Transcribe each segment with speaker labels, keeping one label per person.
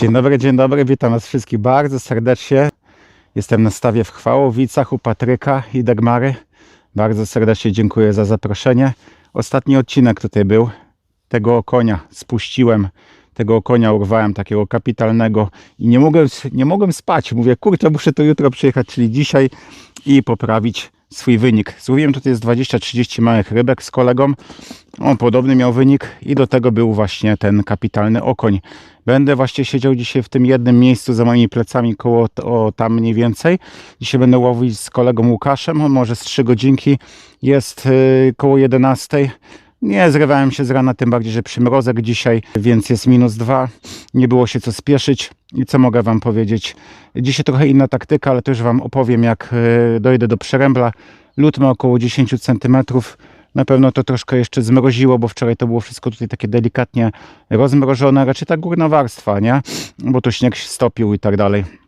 Speaker 1: Dzień dobry, dzień dobry, witam Was wszystkich bardzo serdecznie. Jestem na stawie w Chwałowicach u Patryka i Dagmary. Bardzo serdecznie dziękuję za zaproszenie. Ostatni odcinek tutaj był. Tego konia spuściłem, tego konia urwałem, takiego kapitalnego i nie mogłem, nie mogłem spać. Mówię, kurczę, muszę to jutro przyjechać, czyli dzisiaj i poprawić swój wynik. Złowiłem tutaj jest 20-30 małych rybek z kolegą. On podobny miał wynik i do tego był właśnie ten kapitalny okoń. Będę właśnie siedział dzisiaj w tym jednym miejscu za moimi plecami koło o, tam mniej więcej. Dzisiaj będę łowić z kolegą Łukaszem, on może z 3 godzinki. Jest yy, koło 11. Nie zrywałem się z rana, tym bardziej, że przymrozek dzisiaj, więc jest minus dwa. Nie było się co spieszyć. I co mogę Wam powiedzieć? Dzisiaj trochę inna taktyka, ale już Wam opowiem, jak yy, dojdę do przerębla. Lód ma około 10 cm. Na pewno to troszkę jeszcze zmroziło, bo wczoraj to było wszystko tutaj takie delikatnie rozmrożone, raczej ta górna warstwa, nie? Bo tu śnieg się stopił i tak dalej.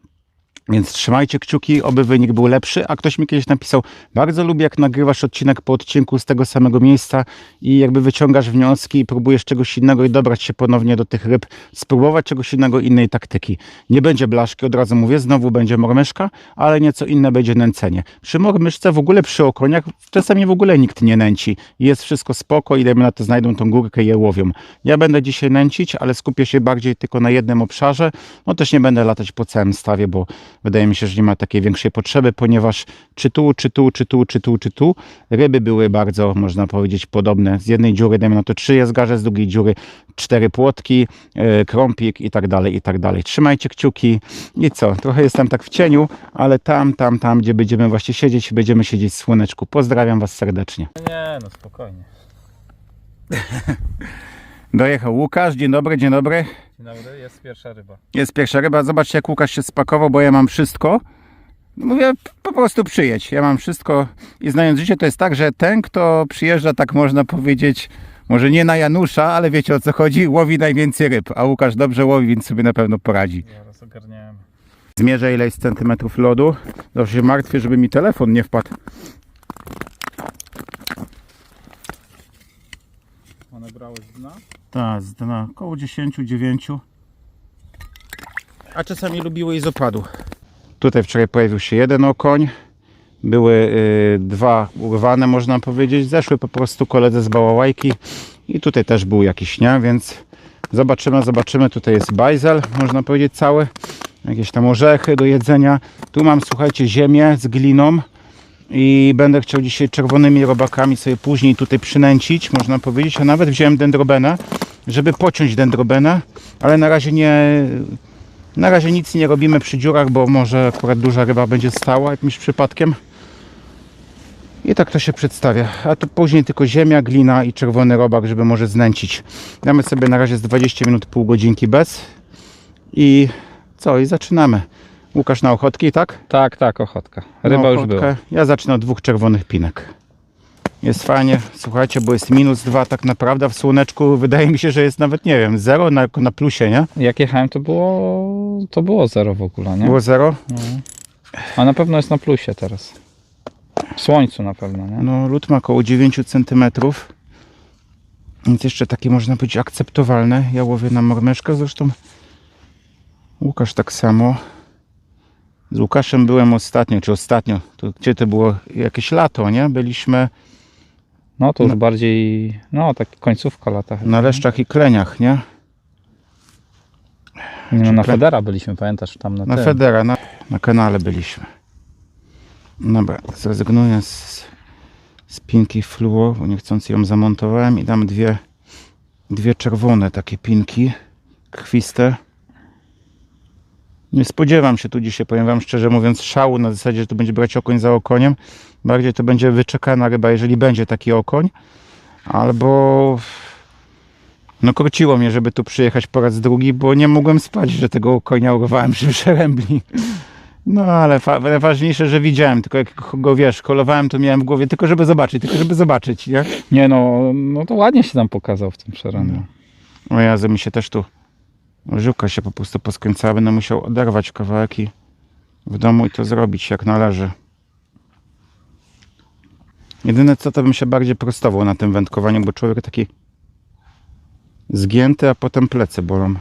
Speaker 1: Więc trzymajcie kciuki, oby wynik był lepszy. A ktoś mi kiedyś napisał, bardzo lubię jak nagrywasz odcinek po odcinku z tego samego miejsca i jakby wyciągasz wnioski i próbujesz czegoś innego i dobrać się ponownie do tych ryb, spróbować czegoś innego, innej taktyki. Nie będzie blaszki, od razu mówię, znowu będzie mormyszka, ale nieco inne będzie nęcenie. Przy mormyszce w ogóle przy okoniach czasami w ogóle nikt nie nęci. Jest wszystko spoko i dajmy na to znajdą tą górkę i je łowią. Ja będę dzisiaj nęcić, ale skupię się bardziej tylko na jednym obszarze. No też nie będę latać po całym stawie, bo Wydaje mi się, że nie ma takiej większej potrzeby, ponieważ czy tu, czy tu, czy tu, czy tu, czy tu, ryby były bardzo, można powiedzieć, podobne. Z jednej dziury, dajmy na to trzy jazgarze, z drugiej dziury cztery płotki, yy, krąpik i tak dalej, i tak dalej. Trzymajcie kciuki i co? Trochę jestem tak w cieniu, ale tam, tam, tam, gdzie będziemy właśnie siedzieć, będziemy siedzieć w słoneczku. Pozdrawiam Was serdecznie.
Speaker 2: Nie, no spokojnie.
Speaker 1: Dojechał Łukasz, dzień dobry, dzień dobry.
Speaker 2: Dzień dobry, jest pierwsza ryba.
Speaker 1: Jest pierwsza ryba. Zobaczcie, jak Łukasz się spakował, bo ja mam wszystko. Mówię, po prostu przyjedź. Ja mam wszystko i znając życie, to jest tak, że ten, kto przyjeżdża, tak można powiedzieć, może nie na Janusza, ale wiecie o co chodzi, łowi najwięcej ryb. A Łukasz dobrze łowi, więc sobie na pewno poradzi.
Speaker 2: Zaraz ogarniałem.
Speaker 1: Zmierzę ile jest centymetrów lodu. Dobrze się martwię, żeby mi telefon nie wpadł.
Speaker 2: One brały z dna?
Speaker 1: Tak, z dna około 10, 9. A czasami lubiły i z opadu. Tutaj wczoraj pojawił się jeden okoń. Były y, dwa urwane, można powiedzieć. Zeszły po prostu koledze z bałałajki. I tutaj też był jakiś, nie? Więc zobaczymy, zobaczymy. Tutaj jest bajzel, można powiedzieć cały. Jakieś tam orzechy do jedzenia. Tu mam, słuchajcie, ziemię z gliną. I będę chciał dzisiaj czerwonymi robakami sobie później tutaj przynęcić, można powiedzieć. A nawet wziąłem dendrobenę, żeby pociąć dendrobenę, ale na razie nie, na razie nic nie robimy przy dziurach, bo może akurat duża ryba będzie stała jakimś przypadkiem. I tak to się przedstawia. A tu później tylko ziemia, glina i czerwony robak, żeby może znęcić. Damy sobie na razie z 20 minut, pół godzinki bez. I co? I zaczynamy. Łukasz na ochotki, tak?
Speaker 2: Tak, tak, ochotka. Ryba już była.
Speaker 1: Ja zacznę od dwóch czerwonych pinek. Jest fajnie, słuchajcie, bo jest minus dwa tak naprawdę w słoneczku. Wydaje mi się, że jest nawet, nie wiem, zero na, na plusie, nie?
Speaker 2: Jak jechałem to było, to było zero w ogóle, nie?
Speaker 1: Było zero.
Speaker 2: A na pewno jest na plusie teraz. W słońcu na pewno, nie?
Speaker 1: No, lód ma około 9 cm. Więc jeszcze takie można powiedzieć akceptowalne. Ja łowię na mormeszkę, zresztą Łukasz tak samo. Z Łukaszem byłem ostatnio, czy ostatnio, to gdzie to było jakieś lato, nie? Byliśmy
Speaker 2: No to już
Speaker 1: No.
Speaker 2: bardziej, no tak końcówka lata chyba.
Speaker 1: na leszczach i kleniach, nie?
Speaker 2: No, na
Speaker 1: Czy-
Speaker 2: Federa byliśmy, pamiętasz, tam na,
Speaker 1: Na
Speaker 2: tym.
Speaker 1: Federa, na, na kanale byliśmy. Dobra, zrezygnuję z, z pinki fluo, bo niechcący ją zamontowałem i dam dwie, dwie czerwone takie pinki krwiste. Nie spodziewam się tu dzisiaj, powiem wam szczerze mówiąc, szału na zasadzie, że to będzie brać okoń za okoniem. Bardziej to będzie wyczekana ryba, jeżeli będzie taki okoń. Albo no korciło mnie, żeby tu przyjechać po raz drugi, bo nie mogłem spać, że tego konia urwałem przy przerębli. No ale fa- najważniejsze, że widziałem, tylko jak go wiesz, kolowałem, to miałem w głowie tylko żeby zobaczyć, tylko żeby zobaczyć, nie?
Speaker 2: Nie no, no to ładnie się tam pokazał w tym przeręblu.
Speaker 1: O Jezu, mi się też tu żyłka się po prostu poskręcała, będę musiał oderwać kawałek i w domu i to zrobić jak należy. Jedyne co, to bym się bardziej prostował na tym wędkowaniu, bo człowiek taki zgięty, a potem plecy bolą.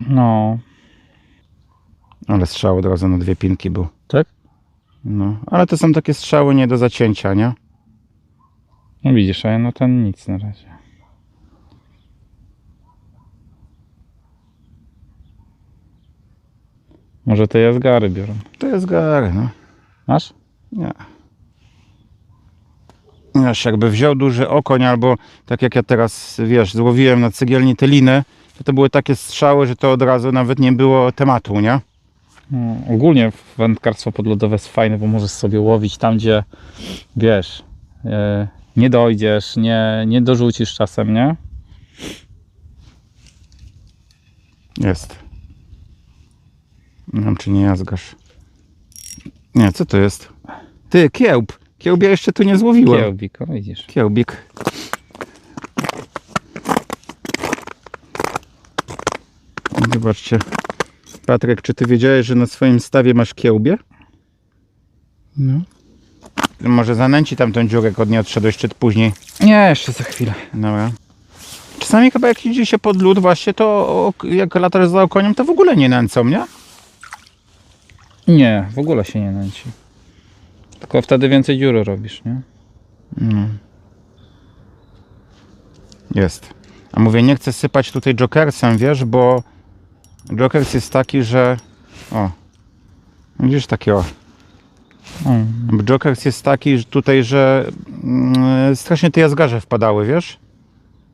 Speaker 2: No,
Speaker 1: Ale strzał od razu na dwie pinki był.
Speaker 2: tak?
Speaker 1: No, ale to są takie strzały nie do zacięcia, nie?
Speaker 2: No widzisz, a ja no ten nic na razie. Może te jazgary biorą.
Speaker 1: To jest gary, no.
Speaker 2: Masz?
Speaker 1: Nie. Wiesz, jakby wziął duży okoń albo tak jak ja teraz, wiesz, złowiłem na cegielni te liny, to to były takie strzały, że to od razu nawet nie było tematu, nie?
Speaker 2: No, ogólnie wędkarstwo podlodowe jest fajne, bo możesz sobie łowić tam, gdzie wiesz, e, nie dojdziesz, nie, nie dorzucisz czasem, nie?
Speaker 1: Jest. Nie wiem, czy nie jazgasz. Nie, co to jest? Ty, kiełb. Kiełb ja jeszcze tu nie złowiłem.
Speaker 2: Kiełbik, o widzisz.
Speaker 1: Kiełbik. Zobaczcie. Patryk, czy ty wiedziałeś, że na swoim stawie masz kiełbie? No. Może zanęci tam tą dziurę, jak od niej odszedłeś, czy później.
Speaker 2: Nie, jeszcze za chwilę.
Speaker 1: Dobra. Czasami chyba jak idzie się pod lód właśnie, to jak latasz za okoniem, to w ogóle nie nęcą, nie?
Speaker 2: Nie, w ogóle się nie nęci. Tylko wtedy więcej dziury robisz, nie?
Speaker 1: Jest. A mówię, nie chcę sypać tutaj jokersem, wiesz, bo jokers jest taki, że... O. Widzisz, takie o.
Speaker 2: Mm.
Speaker 1: Jokers jest taki że tutaj, że mm, strasznie te jazgarze wpadały, wiesz?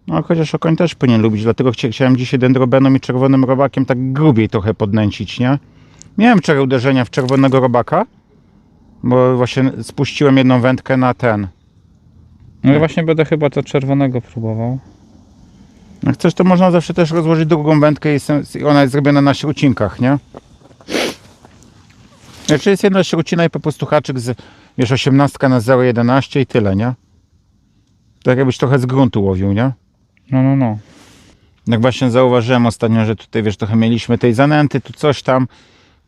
Speaker 1: No chociaż okoń też powinien lubić, dlatego chcia- chciałem dzisiaj dendrobeną i czerwonym robakiem tak grubiej trochę podnęcić, nie? Miałem cztery uderzenia w czerwonego robaka, bo właśnie spuściłem jedną wędkę na ten.
Speaker 2: No i właśnie będę chyba to czerwonego próbował.
Speaker 1: Jak chcesz, to można zawsze też rozłożyć drugą wędkę i ona jest zrobiona na śrucinkach, nie? Znaczy jest jedna śrucina i po prostu haczyk z, wiesz, 18 na 0,11 i tyle, nie? Tak jakbyś trochę z gruntu łowił, nie?
Speaker 2: No, no, no.
Speaker 1: Jak właśnie zauważyłem ostatnio, że tutaj, wiesz, trochę mieliśmy tej zanęty, tu coś tam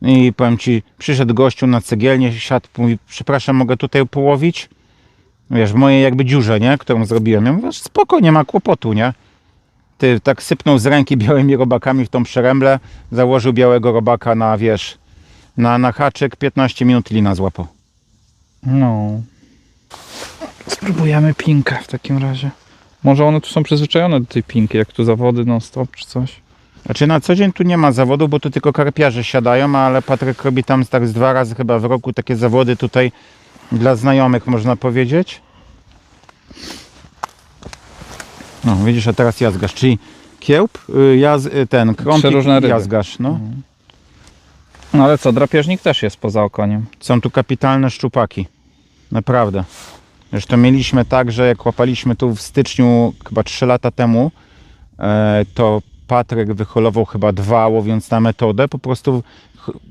Speaker 1: i powiem Ci, przyszedł gościu na cegielnię, siadł, mówi, przepraszam, mogę tutaj połowić? Wiesz, w mojej jakby dziurze, nie? Którą zrobiłem. Ja mówię, spoko, nie ma kłopotu, nie? Ty tak sypnął z ręki białymi robakami w tą przeręblę, założył białego robaka na, wiesz, na, na haczyk, 15 minut lina złapał.
Speaker 2: No. Spróbujemy pinkę w takim razie. Może one tu są przyzwyczajone do tej pinki, jak tu zawody non stop czy coś.
Speaker 1: Znaczy na co dzień tu nie ma zawodu, bo tu tylko karpiarze siadają, ale Patryk robi tam tak z dwa razy chyba w roku takie zawody tutaj dla znajomych można powiedzieć. No widzisz, a teraz jazgasz, czyli kiełb, y, jaz, y, ten krąpik
Speaker 2: ryby.
Speaker 1: jazgasz, no.
Speaker 2: No ale co, drapieżnik też jest poza okoniem.
Speaker 1: Są tu kapitalne szczupaki, naprawdę. Zresztą mieliśmy tak, że jak łapaliśmy tu w styczniu, chyba 3 lata temu, e, to Patryk wyholował chyba dwa, łowiąc na metodę. Po prostu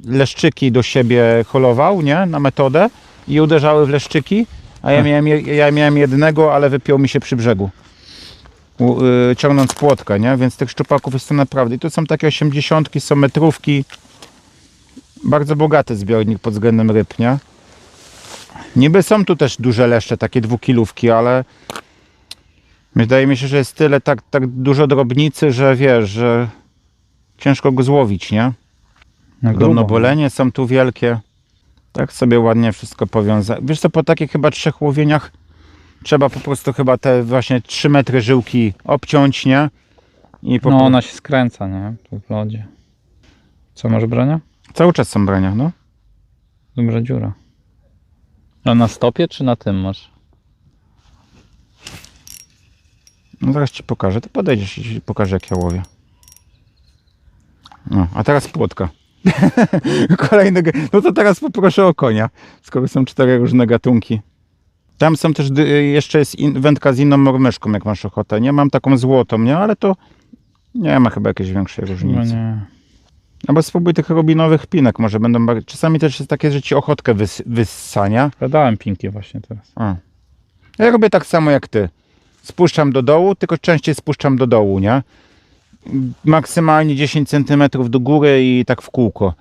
Speaker 1: leszczyki do siebie holował, nie? Na metodę i uderzały w leszczyki, a ja miałem, je- ja miałem jednego, ale wypiął mi się przy brzegu. U, y, ciągnąc płotkę, nie? Więc tych szczupaków jest to naprawdę. I tu są takie 80, są metrówki. Bardzo bogaty zbiornik pod względem ryb, nie? Niby są tu też duże leszcze, takie dwukilówki, ale wydaje mi się, że jest tyle tak, tak dużo drobnicy, że wiesz, że ciężko go złowić, nie?
Speaker 2: Na
Speaker 1: Dolnobolenie są tu wielkie. Tak sobie ładnie wszystko powiązać. Wiesz co, po takich chyba trzech łowieniach trzeba po prostu chyba te właśnie 3 metry żyłki obciąć, nie? I po
Speaker 2: No ona się skręca, nie? Tu w lodzie. Co, masz brania?
Speaker 1: Cały czas są brania, no.
Speaker 2: Dobra dziura. A na stopie czy na tym masz?
Speaker 1: No zaraz ci pokażę. To podejdziesz i ci pokażę jak ja łowię. No, a teraz płotka. Kolejny. No to teraz poproszę o konia, skoro są cztery różne gatunki. Tam są też, jeszcze jest in, wędka z inną mormyszką, jak masz ochotę. Nie mam taką złotą, nie? Ale to nie ma chyba jakiejś większej
Speaker 2: No
Speaker 1: różnicy.
Speaker 2: nie.
Speaker 1: Albo spróbuj tych robinowych pinek, może będą bardziej... Czasami też jest takie, że ci ochotkę wys, wyssania.
Speaker 2: Ja dałem pinki właśnie teraz.
Speaker 1: A. Ja robię tak samo jak ty. Spuszczam do dołu, tylko częściej spuszczam do dołu, nie? Maksymalnie 10 cm do góry i tak w kółko.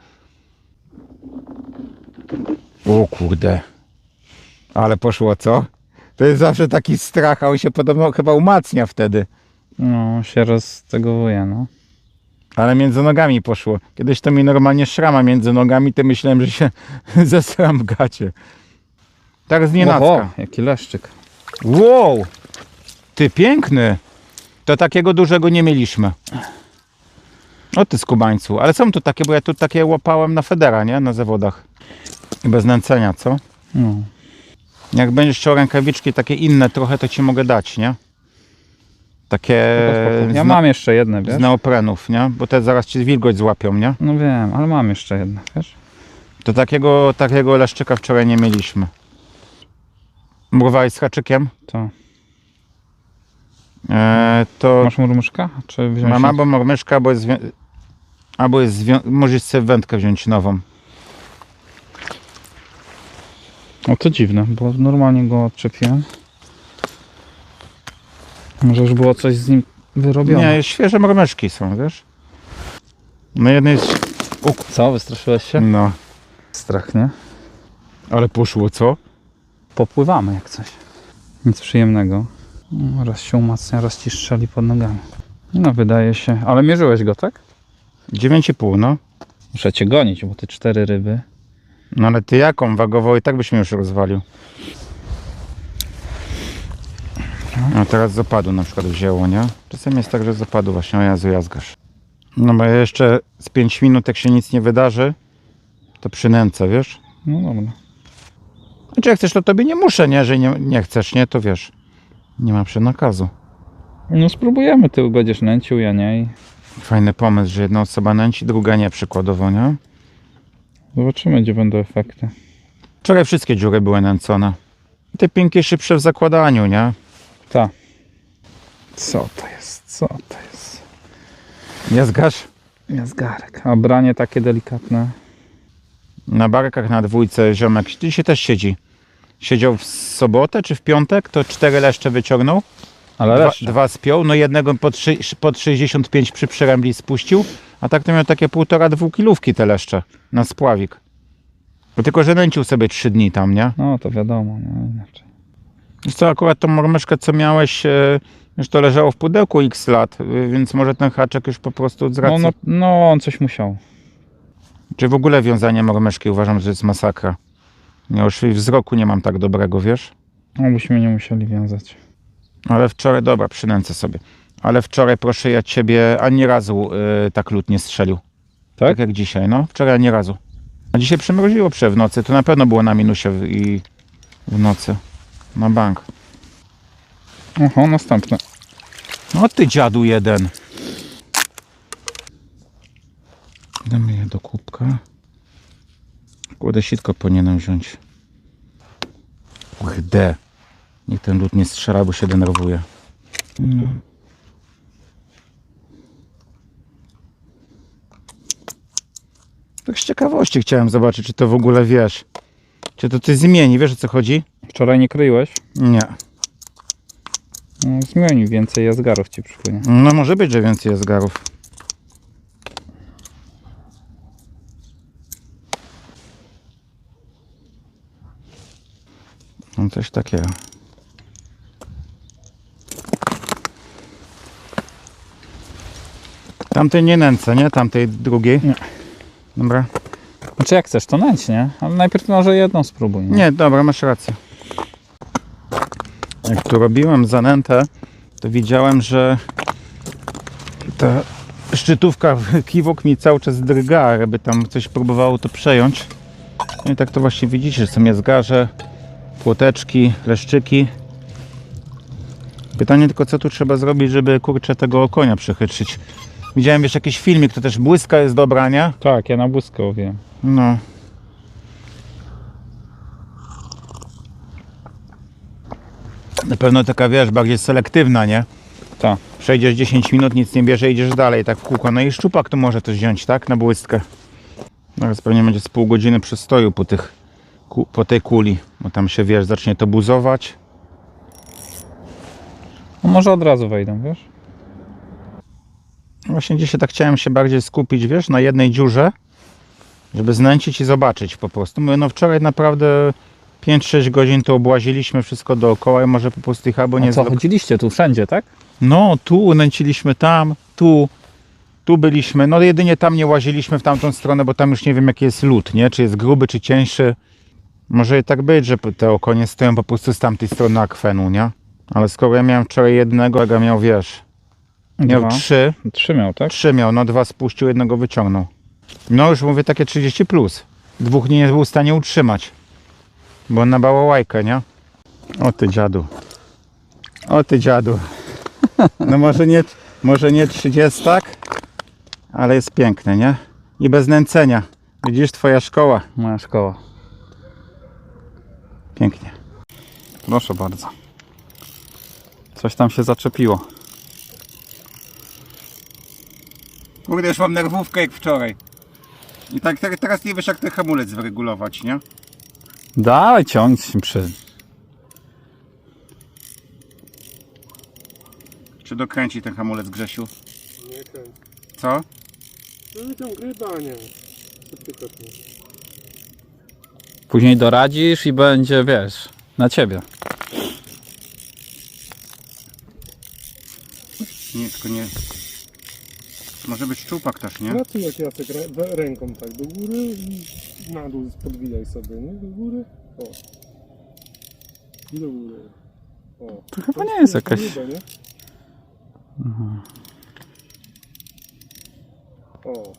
Speaker 1: O kurde. Ale poszło, co? To jest zawsze taki strach, a on się podobno chyba umacnia wtedy.
Speaker 2: No, się roztegowuje, no.
Speaker 1: Ale między nogami poszło. Kiedyś to mi normalnie szrama między nogami, to myślałem, że się zesram w gacie. Tak z
Speaker 2: Oho,
Speaker 1: nienacka.
Speaker 2: jaki leszczyk.
Speaker 1: Wow! Ty piękny! To takiego dużego nie mieliśmy. O ty skubańcu. Ale są tu takie, bo ja tu takie łapałem na Federa, nie? Na zawodach. I bez nęcenia, co?
Speaker 2: No.
Speaker 1: Jak będziesz chciał rękawiczki takie inne trochę, to ci mogę dać, nie? Takie
Speaker 2: Ja
Speaker 1: z,
Speaker 2: mam jeszcze jedne,
Speaker 1: z
Speaker 2: wiesz?
Speaker 1: neoprenów, nie? Bo te zaraz ci wilgoć złapią, nie?
Speaker 2: No wiem, ale mam jeszcze jedne, wiesz?
Speaker 1: To takiego, takiego leszczyka wczoraj nie mieliśmy. Mrówałeś z haczykiem?
Speaker 2: To.
Speaker 1: E, to
Speaker 2: Masz murmuszka? Czy wziąć
Speaker 1: mam albo mormyszka, albo jest, zwią- albo jest zwią- możesz sobie wędkę wziąć nową.
Speaker 2: O, to dziwne, bo normalnie go odczepiłem. Może już było coś z nim wyrobione.
Speaker 1: Nie, świeże mormyszki są, wiesz? No jednej jest...
Speaker 2: Co, wystraszyłeś się?
Speaker 1: No,
Speaker 2: Strach, nie?
Speaker 1: ale poszło, co?
Speaker 2: Popływamy jak coś. Nic przyjemnego. No, Raz się umacnia, raz ci strzeli pod nogami. No wydaje się, ale mierzyłeś go, tak?
Speaker 1: 9,5, no.
Speaker 2: Muszę cię gonić, bo te cztery ryby.
Speaker 1: No ale ty jaką wagową i tak byś mnie już rozwalił. A teraz z opadu na przykład wzięło, nie? Czasem jest tak, że z opadu właśnie, o Jezu, jazgasz. No bo jeszcze z 5 minut, jak się nic nie wydarzy, to przynęcę, wiesz?
Speaker 2: No dobra.
Speaker 1: Znaczy jak chcesz, to tobie nie muszę, nie? Że nie, nie chcesz, nie? To wiesz. Nie ma przynakazu.
Speaker 2: No spróbujemy, ty będziesz nęcił, ja nie. I
Speaker 1: Fajny pomysł, że jedna osoba nęci, druga nie przykładowo, nie?
Speaker 2: zobaczymy, gdzie będą efekty.
Speaker 1: Wczoraj wszystkie dziury były nęcone. Te pinki szybsze w zakładaniu, nie?
Speaker 2: Tak. Co to jest? Co to jest?
Speaker 1: Jazgasz?
Speaker 2: Jazgarek. A branie takie delikatne.
Speaker 1: Na barkach na dwójce ziomek dzisiaj też siedzi. Siedział w sobotę czy w piątek, to cztery leszcze wyciągnął.
Speaker 2: Ale
Speaker 1: Dwa,
Speaker 2: leszcze.
Speaker 1: dwa spiął, no jednego pod, pod 65 przy przyrębli spuścił, a tak to miał takie półtora, dwukilówki te leszcze na spławik. Bo tylko, że nęcił sobie trzy dni tam, nie?
Speaker 2: No to wiadomo, nie? Inaczej.
Speaker 1: Wiesz co, akurat tą mormyszkę, co miałeś, e, już to leżało w pudełku x lat, e, więc może ten haczek już po prostu z
Speaker 2: No,
Speaker 1: racji...
Speaker 2: no, no on coś musiał.
Speaker 1: Czy w ogóle wiązanie mormyszki uważam, że jest masakra. Ja już i wzroku nie mam tak dobrego, wiesz?
Speaker 2: No byśmy nie musieli wiązać.
Speaker 1: Ale wczoraj, dobra, przynęcę sobie. Ale wczoraj, proszę ja ciebie, ani razu y, tak lód nie strzelił.
Speaker 2: Tak?
Speaker 1: Tak jak dzisiaj, no. Wczoraj ani razu. A dzisiaj przymroziło prze w nocy. To na pewno było na minusie w, i w nocy. Na bank.
Speaker 2: Oho, następne.
Speaker 1: No ty dziadu jeden. Damy je do kubka. Kurde, sitko powinienem wziąć. Kurde. Niech ten lód nie strzela, bo się denerwuje. No. Tak z ciekawości chciałem zobaczyć, czy to w ogóle wiesz. Czy to ty zmieni, wiesz o co chodzi?
Speaker 2: Wczoraj nie kryłeś?
Speaker 1: Nie.
Speaker 2: No, zmieni, więcej jazgarów ci przypłynie.
Speaker 1: No może być, że więcej jest No coś takiego. Tamtej nie nęcę, nie? Tamtej drugiej.
Speaker 2: Nie.
Speaker 1: Dobra.
Speaker 2: Znaczy jak chcesz, to nęć, nie? Ale najpierw może jedną spróbuj. Nie?
Speaker 1: Nie, dobra, masz rację. Jak tu robiłem zanętę, to widziałem, że ta szczytówka kiwok mi cały czas drga, żeby tam coś próbowało to przejąć. No i tak to właśnie widzicie, że są jazgarze, płoteczki, leszczyki. Pytanie tylko, co tu trzeba zrobić, żeby kurczę tego konia przechytrzyć. Widziałem wiesz jakiś filmik, to też błyska jest dobra, nie?
Speaker 2: Tak, ja na błyskę łowiłem.
Speaker 1: No. Na pewno taka, wiesz, bardziej selektywna, nie?
Speaker 2: Tak.
Speaker 1: Przejdziesz 10 minut, nic nie bierze, idziesz dalej, tak w kółko. No i szczupak tu może też wziąć, tak? Na błystkę. Teraz pewnie będzie z pół godziny przystoju po, tych, po tej kuli, bo tam się, wiesz, zacznie to buzować.
Speaker 2: No może od razu wejdą, wiesz?
Speaker 1: Właśnie dzisiaj tak chciałem się bardziej skupić, wiesz, na jednej dziurze, żeby znęcić i zobaczyć po prostu. Mówię, no wczoraj naprawdę 5-6 godzin to obłaziliśmy wszystko dookoła i może po prostu ich albo nie
Speaker 2: A co, chodziliście tu wszędzie, tak?
Speaker 1: No, tu nęciliśmy tam, tu, tu byliśmy. No jedynie tam nie łaziliśmy w tamtą stronę, bo tam już nie wiem jaki jest lód, nie? Czy jest gruby, czy cieńszy. Może i tak być, że te okonie stoją po prostu z tamtej strony akwenu, nie? Ale skoro ja miałem wczoraj jednego, a miał, wiesz, miał
Speaker 2: Dwa.
Speaker 1: trzy,
Speaker 2: Trzy miał, tak?
Speaker 1: trzy miał, no dwa spuścił, jednego wyciągnął. No już mówię takie 30 plus. Dwóch nie był w stanie utrzymać. Bo na bałałajkę, nie? O ty dziadu. O ty dziadu. No może nie, może nie 30, ale jest piękny, nie? I bez nęcenia. Widzisz, twoja szkoła.
Speaker 2: Moja szkoła.
Speaker 1: Pięknie.
Speaker 2: Proszę bardzo. Coś tam się zaczepiło.
Speaker 1: Kurde, już mam nerwówkę jak wczoraj. I tak teraz nie wiesz jak ten hamulec wyregulować, nie?
Speaker 2: Dalej ciągnij się przy...
Speaker 1: Czy dokręci ten hamulec Grzesiu?
Speaker 3: Nie.
Speaker 1: Co?
Speaker 3: No tam gryba, nie. Co ty kopnie?
Speaker 2: Później doradzisz i będzie, wiesz, na ciebie.
Speaker 1: Nie, tylko nie. Może być szczupak też, nie?
Speaker 3: No jak Jacek rę- we- ręką tak do góry i na dół podwijaj sobie, nie? Do góry. O. I do góry. O.
Speaker 2: To chyba nie jest jakaś...
Speaker 3: Grube, nie? O.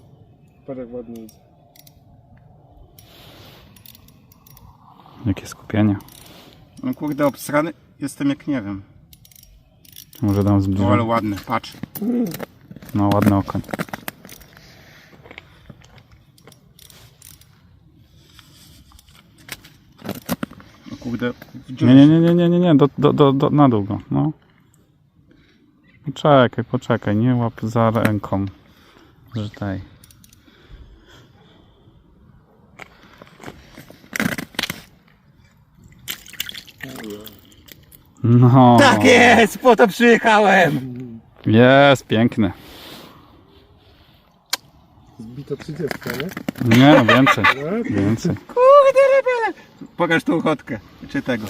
Speaker 3: Patrz jak ładnie idzie.
Speaker 2: Jakie skupienie.
Speaker 1: No kurde, obsrany jestem jak nie wiem.
Speaker 2: Może dam
Speaker 1: O, ale
Speaker 2: zbliżę.
Speaker 1: ładny, patrz.
Speaker 2: No, ładny okoń.
Speaker 1: No kurde,
Speaker 2: Nie, nie, nie, nie, nie, nie, nie. Do, do, do, do, na dół go, no. Poczekaj, poczekaj, nie łap za ręką. Że tej. No.
Speaker 1: Tak jest, po to przyjechałem.
Speaker 2: Jest, piękny.
Speaker 3: Zbito 30, nie?
Speaker 2: Nie, no więcej,
Speaker 3: Tak?
Speaker 2: więcej.
Speaker 1: Kurde, rebele. Pokaż tą ochotkę, czy tego.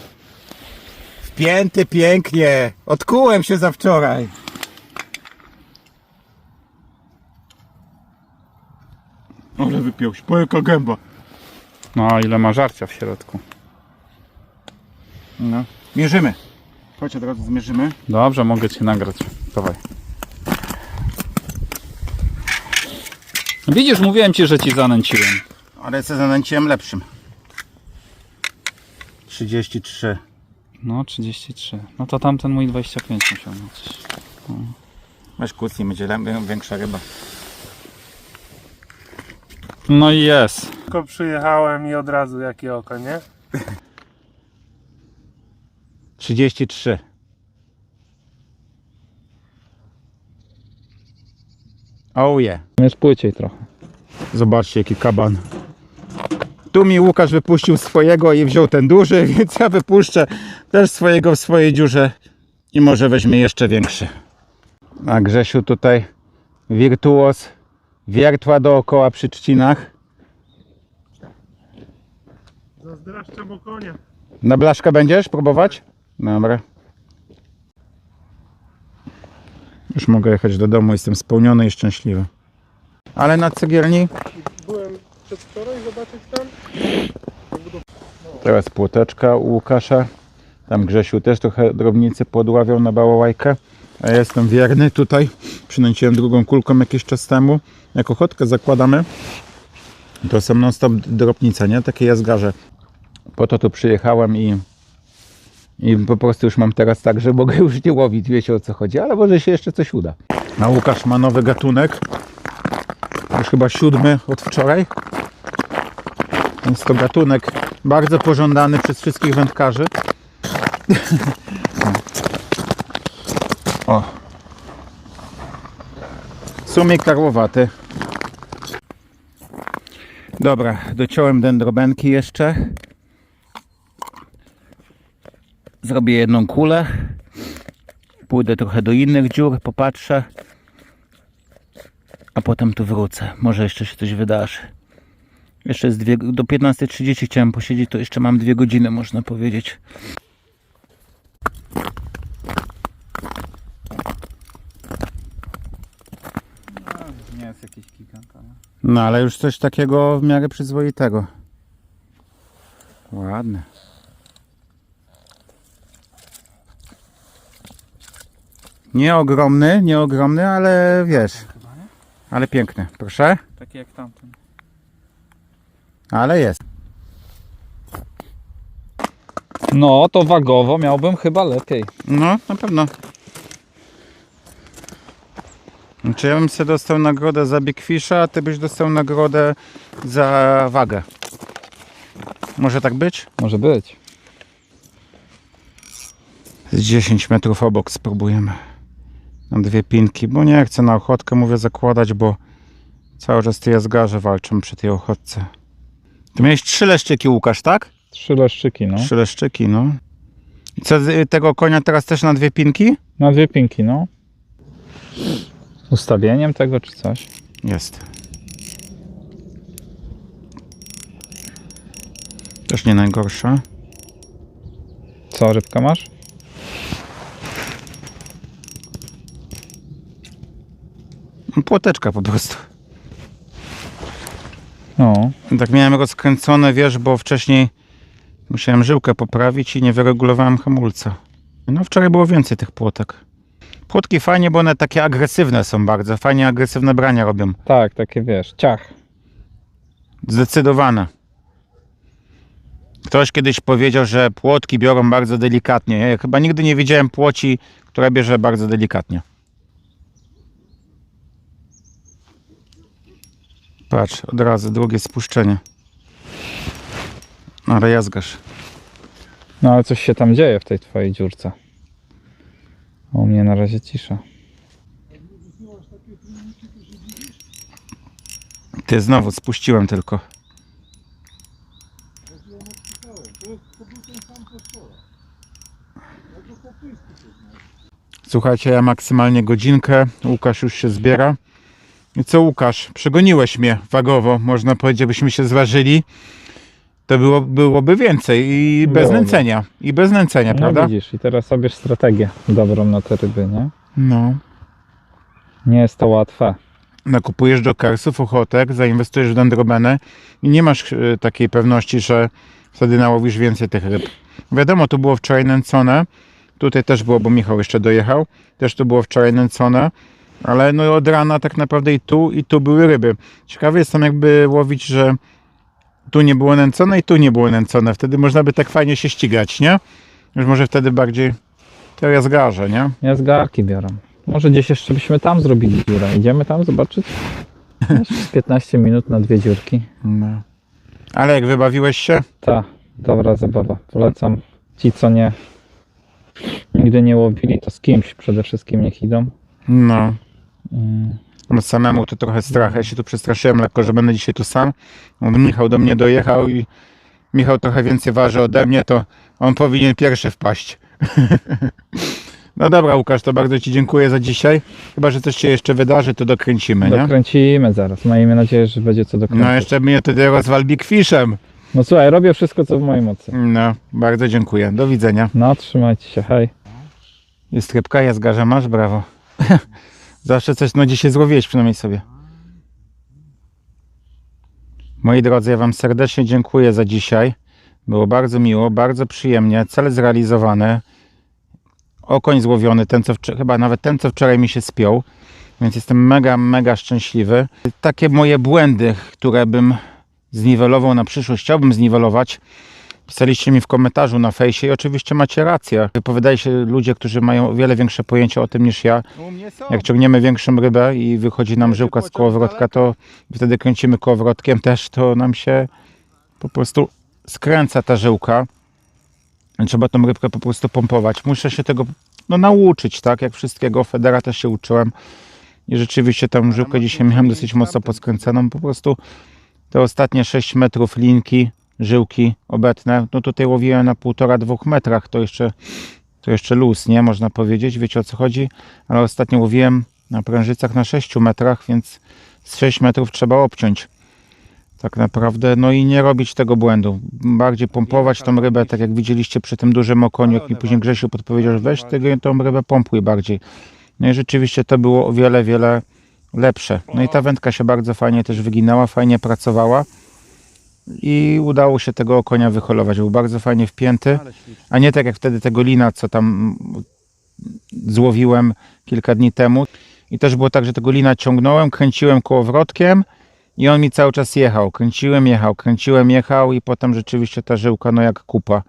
Speaker 1: Wpięty pięknie. Odkułem się za wczoraj. Ale wypiął się, pojeka gęba.
Speaker 2: No, ile ma żarcia w środku.
Speaker 1: No. Mierzymy. Chodź od razu zmierzymy.
Speaker 2: Dobrze, mogę cię nagrać. Dawaj. Widzisz, mówiłem ci, że ci zanęciłem.
Speaker 1: Ale co zanęciłem lepszym. 33.
Speaker 2: No, 33. No to tamten mój 25 musiał mieć.
Speaker 1: Weź kucnij, będzie większa ryba.
Speaker 2: No i jest.
Speaker 3: Tylko przyjechałem i od razu jakie oko, nie?
Speaker 1: 33. Oh yeah.
Speaker 2: Jest płyciej trochę.
Speaker 1: Zobaczcie jaki kaban. Tu mi Łukasz wypuścił swojego i wziął ten duży, więc ja wypuszczę też swojego w swojej dziurze i może weźmie jeszcze większy. A Grzesiu tutaj wirtuos wiertła dookoła przy trzcinach.
Speaker 3: Zazdraszczam o konia.
Speaker 1: Na blaszkę będziesz próbować? Dobra. Już mogę jechać do domu, jestem spełniony i szczęśliwy. Ale na cegielni
Speaker 3: Byłem przedwczoraj zobaczyć tam.
Speaker 1: Teraz płoteczka u Łukasza. Tam Grzesiu też trochę drobnicy podławiał na bałałajkę. A ja jestem wierny tutaj. Przynęciłem drugą kulką jakiś czas temu. Jak ochotkę zakładamy, to są non stop drobnice, nie? Takie jazgarze. Po to tu przyjechałem i, i po prostu już mam teraz tak, że mogę już nie łowić, wiecie o co chodzi, ale może się jeszcze coś uda. A Łukasz ma nowy gatunek. Już chyba siódmy od wczoraj. Jest to gatunek bardzo pożądany przez wszystkich wędkarzy. o. Sumik karłowaty. Dobra, dociąłem dendrobenki jeszcze. Zrobię jedną kulę. Pójdę trochę do innych dziur, popatrzę. A potem tu wrócę. Może jeszcze się coś wydarzy. Jeszcze jest dwie, do 15.30 chciałem posiedzieć, to jeszcze mam dwie godziny, można powiedzieć.
Speaker 2: Nie jest jakiś gigant, ale...
Speaker 1: No ale już coś takiego w miarę przyzwoitego. Ładne. Nie ogromny, nie ogromny, ale wiesz,
Speaker 2: Chyba nie?
Speaker 1: ale piękny. Proszę?
Speaker 2: Taki jak tamten.
Speaker 1: Ale jest.
Speaker 2: No, to wagowo miałbym chyba lepiej.
Speaker 1: No, na pewno. Czy ja bym sobie dostał nagrodę za Big Fisha, a ty byś dostał nagrodę za wagę. Może tak być?
Speaker 2: Może być.
Speaker 1: Z 10 metrów obok spróbujemy. Na dwie pinki, bo nie chcę na ochotkę, mówię, zakładać, bo cały czas te jazgarze walczą przy tej ochotce. Ty miałeś trzy leszczyki, Łukasz, tak?
Speaker 2: Trzy leszczyki, no.
Speaker 1: Trzy leszczyki, no. I co, z- tego konia teraz też na dwie pinki?
Speaker 2: Na dwie pinki, no. Ustawieniem tego czy coś?
Speaker 1: Jest. Też nie najgorsze.
Speaker 2: Co, rybka masz?
Speaker 1: Płoteczka po prostu.
Speaker 2: No.
Speaker 1: Tak miałem rozkręcone, wiesz, bo wcześniej musiałem żyłkę poprawić i nie wyregulowałem hamulca. No wczoraj było więcej tych płotek. Płotki fajnie, bo one takie agresywne są bardzo. Fajnie agresywne brania robią.
Speaker 2: Tak, takie wiesz, ciach.
Speaker 1: Zdecydowane. Ktoś kiedyś powiedział, że płotki biorą bardzo delikatnie. Ja chyba nigdy nie widziałem płoci, która bierze bardzo delikatnie. Patrz, od razu drugie spuszczenie. Ale jazgasz.
Speaker 2: No ale coś się tam dzieje w tej twojej dziurce. U mnie na razie cisza.
Speaker 1: Ty znowu spuściłem tylko. Słuchajcie, ja maksymalnie godzinkę. Łukasz już się zbiera. I co Łukasz? Przegoniłeś mnie wagowo, można powiedzieć, byśmy się zważyli. To było, byłoby więcej i bez
Speaker 2: Byłoby.
Speaker 1: nęcenia. I bez nęcenia,
Speaker 2: No
Speaker 1: prawda?
Speaker 2: widzisz, i teraz sobie strategię dobrą na te ryby, nie?
Speaker 1: No.
Speaker 2: Nie jest to łatwe.
Speaker 1: nakupujesz jokersów, ochotek, zainwestujesz w dendrobenę i nie masz e, takiej pewności, że wtedy nałowisz więcej tych ryb. Wiadomo, to było wczoraj nęcone, tutaj też było, bo Michał jeszcze dojechał, też to było wczoraj nęcone, ale no od rana tak naprawdę i tu, i tu były ryby. Ciekawe jestem jakby łowić, że tu nie było nęcone i tu nie było nęcone. Wtedy można by tak fajnie się ścigać, nie? Już może wtedy bardziej teoria zgarze, nie?
Speaker 2: Ja z garki biorę. Może gdzieś jeszcze byśmy tam zrobili dziurę. Idziemy tam zobaczyć? Jeszcze z 15 minut na dwie dziurki.
Speaker 1: No. Ale jak wybawiłeś się?
Speaker 2: Ta, dobra zabawa. Polecam. Ci, co nie nigdy nie łowili, to z kimś przede wszystkim niech idą.
Speaker 1: No.
Speaker 2: Mm,
Speaker 1: No samemu to trochę strach. Ja się tu przestraszyłem lekko, że będę dzisiaj tu sam. Michał do mnie dojechał i Michał trochę więcej waży ode mnie, to on powinien pierwszy wpaść. No dobra, Łukasz, to bardzo Ci dziękuję za dzisiaj. Chyba, że coś się jeszcze wydarzy, to dokręcimy, nie?
Speaker 2: Dokręcimy zaraz. Miejmy nadzieję, że będzie co dokręcić.
Speaker 1: No jeszcze mnie tutaj rozwal Big Fishem.
Speaker 2: No słuchaj, robię wszystko, co w mojej mocy.
Speaker 1: No, bardzo dziękuję. Do widzenia.
Speaker 2: No, trzymajcie się, hej.
Speaker 1: Jest rybka, ja zgarzę, masz? Brawo. Zawsze coś, no dzisiaj złowiłeś przynajmniej sobie. Moi drodzy, ja Wam serdecznie dziękuję za dzisiaj. Było bardzo miło, bardzo przyjemnie, cel zrealizowany. Okoń złowiony, ten co chyba nawet ten co wczoraj mi się spiął. Więc jestem mega, mega szczęśliwy. Takie moje błędy, które bym zniwelował na przyszłość, chciałbym zniwelować. Pisaliście mi w komentarzu na fejsie i oczywiście macie rację. Wypowiadają się ludzie, którzy mają o wiele większe pojęcie o tym niż ja. Jak ciągniemy większą rybę i wychodzi nam żyłka z kołowrotka, to wtedy kręcimy kołowrotkiem też, to nam się po prostu skręca ta żyłka. Trzeba tą rybkę po prostu pompować. Muszę się tego no, nauczyć, tak? Jak wszystkiego. Federa też się uczyłem. I rzeczywiście tą żyłkę dzisiaj miałem dosyć mocno poskręcaną. Po prostu te ostatnie 6 metrów linki, żyłki obetne, no tutaj łowiłem na 1,5-2 metrach. To jeszcze, to jeszcze luz, nie? Można powiedzieć. Wiecie o co chodzi? Ale ostatnio łowiłem na prężycach na 6 metrach, więc z 6 metrów trzeba obciąć. Tak naprawdę, no i nie robić tego błędu. Bardziej pompować tą rybę, tak jak widzieliście przy tym dużym okoniu, jak mi później Grzesiu podpowiedział, że weź tego, tą rybę pompuj bardziej. No i rzeczywiście to było o wiele, wiele lepsze. No i ta wędka się bardzo fajnie też wyginęła, fajnie pracowała i udało się tego okonia wyholować. Był bardzo fajnie wpięty, a nie tak jak wtedy tego lina, co tam złowiłem kilka dni temu. I też było tak, że tego lina ciągnąłem, kręciłem kołowrotkiem i on mi cały czas jechał. Kręciłem, jechał, kręciłem, jechał i potem rzeczywiście ta żyłka no jak kupa,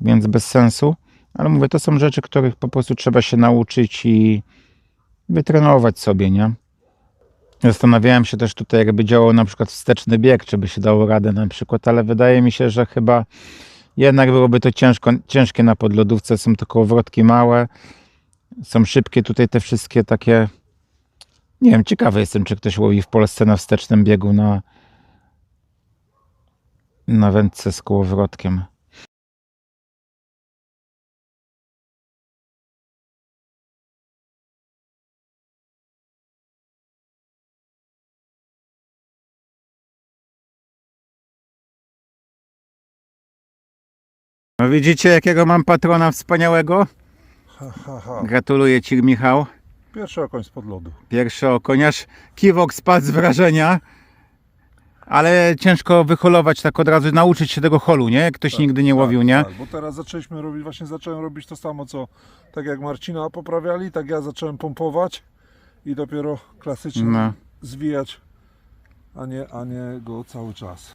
Speaker 1: więc bez sensu. Ale mówię, to są rzeczy, których po prostu trzeba się nauczyć i wytrenować sobie, nie? Zastanawiałem się też tutaj, jakby działał na przykład wsteczny bieg, czy by się dało radę na przykład, ale wydaje mi się, że chyba jednak byłoby to ciężko, ciężkie na podlodówce. Są to kołowrotki małe, są szybkie tutaj te wszystkie takie. Nie wiem, ciekawy jestem, czy ktoś łowi w Polsce na wstecznym biegu na, na wędce z kołowrotkiem. Widzicie, jakiego mam patrona wspaniałego?
Speaker 4: Ha, ha, ha.
Speaker 1: Gratuluję Ci, Michał.
Speaker 4: Pierwszy okoń spod lodu.
Speaker 1: Pierwszy okoniarz. Kiwok spadł z wrażenia, ale ciężko wyholować tak od razu, nauczyć się tego holu, nie? Jak ktoś nigdy nie łowił, nie?
Speaker 4: Tak, bo teraz zaczęliśmy robić, właśnie zacząłem robić to samo, co tak jak Marcina poprawiali, tak ja zacząłem pompować i dopiero klasycznie
Speaker 1: No.
Speaker 4: zwijać, a nie, a nie go cały czas.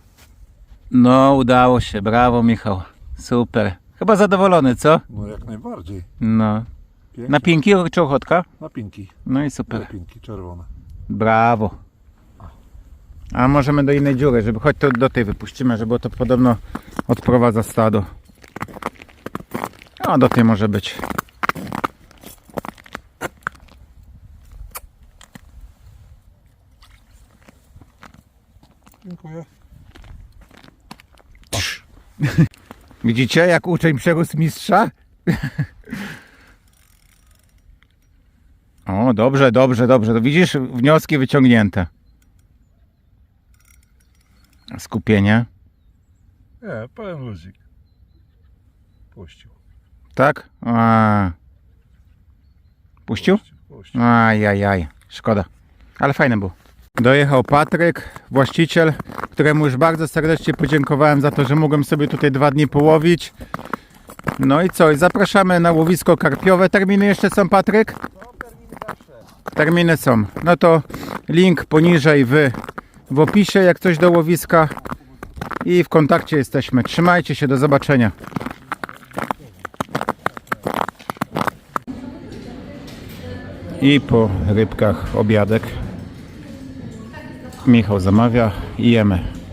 Speaker 1: No, udało się. Brawo, Michał. Super. Chyba zadowolony, co?
Speaker 4: No jak najbardziej.
Speaker 1: No.
Speaker 4: Pięknie.
Speaker 1: Na pinki czy ochotka?
Speaker 4: Na pinki.
Speaker 1: No i
Speaker 4: Na
Speaker 1: super.
Speaker 4: pinki czerwone.
Speaker 1: Brawo. A możemy do innej dziury, żeby choć to do tej wypuścimy, żeby to podobno odprowadza stado. A do tej może być.
Speaker 4: Dziękuję.
Speaker 1: Widzicie, jak uczeń przerósł mistrza? o, dobrze, dobrze, dobrze. To widzisz, wnioski wyciągnięte. Skupienie,
Speaker 4: Nie, pełen luzik. Puścił.
Speaker 1: tak? A. Puścił?
Speaker 4: Puścił.
Speaker 1: Ajajaj, szkoda. Ale fajny był. Dojechał Patryk, właściciel, któremu już bardzo serdecznie podziękowałem za to, że mogłem sobie tutaj dwa dni połowić. No i co? Zapraszamy na łowisko karpiowe. Terminy jeszcze są, Patryk? Terminy są. No to link poniżej w, w opisie, jak coś do łowiska. I w kontakcie jesteśmy. Trzymajcie się, do zobaczenia. I po rybkach obiadek. Michał zamawia i jemy.